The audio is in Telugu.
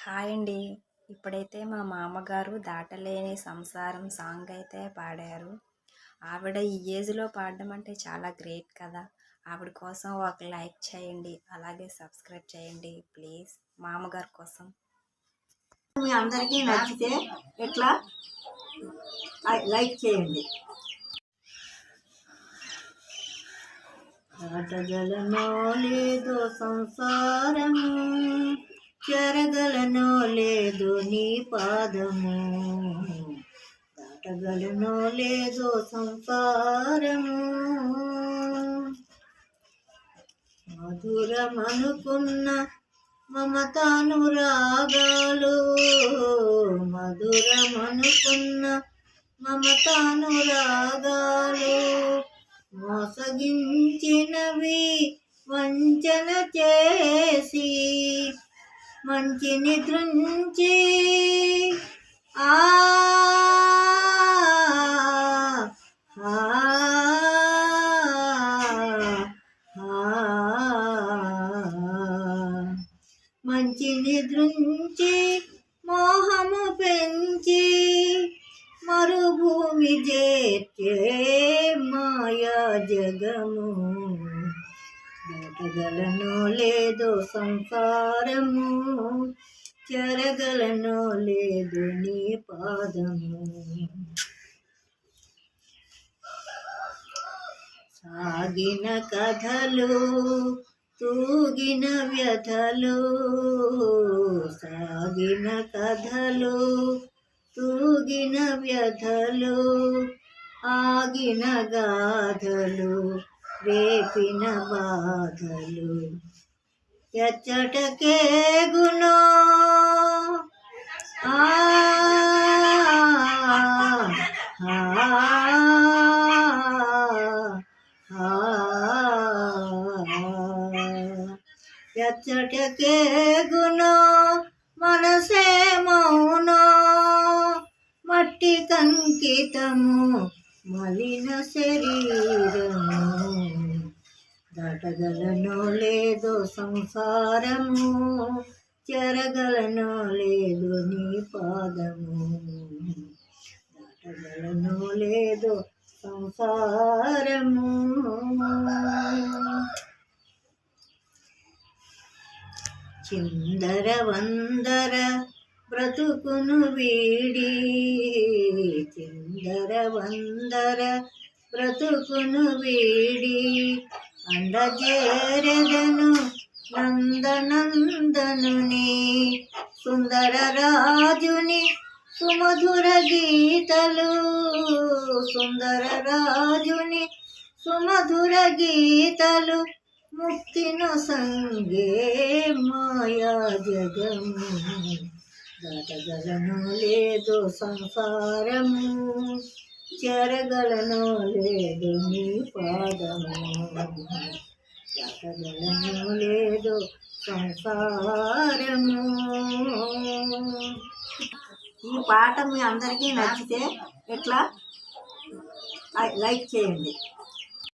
హాయ్ అండి. ఇప్పుడైతే మా మామగారు దాటలేని సంసారం సాంగ్ అయితే పాడారు. ఆవిడ ఈ ఏజ్లో పాడడం అంటే చాలా గ్రేట్ కదా. ఆవిడ కోసం ఒక లైక్ చేయండి అలాగే సబ్స్క్రైబ్ చేయండి ప్లీజ్ మామగారు కోసం. మీ అందరికీ నచ్చితే ఎట్లా? లైక్ చేయండి. దాటగలనో లేదో సంసారము. చెరగలనో లేదు నీ పాదము. దాటగలనో లేదో సంసారము. మధురమనుకున్న మమతానురాగాలు. మధురమనుకున్న మమతానురాగాలు. మోసగించినవి వంచన చేసి మంచి నిద్రుంచి ఆ ఆ, ఆ. మోహము పెంచి మరుభూమి చేర్చే మాయా జగము దాటగలనో లేదో సంసారము చెరగలనో లేదు నీ పాదము. సాగిన కథలు తూగిన వ్యధలు సాగిన కథలు తూగిన వ్యధలు ఆగిన గాథలు. రేపిన బాధలు. ఎచ్చటకే గుణో. ఆ. ఎచ్చటకే గుణో. మనసే మౌనో. మట్టి కంకితము. మలిన శరీరము. కదలనో లేదో సంసారము చెరగలనో లేదు నీ పాదము. దాటగలనో లేదో సంసారము. చిందర వందర బ్రతుకును వీడి చిందర వందర బ్రతుకును వీడి అందజేరెదను నందనందనుని సుందర రాజుని సుమధుర గీతలు సుందర రాజుని సుమధుర గీతలు ముక్తిను సంగే మాయా జగము. దాటగలను లేదు సంసారము. చెరగలను లేదు నీ పాదము దాటగలను లేదు సంసారము. ఈ పాట మీ అందరికీ నచ్చితే ఎట్లా? లైక్ చేయండి.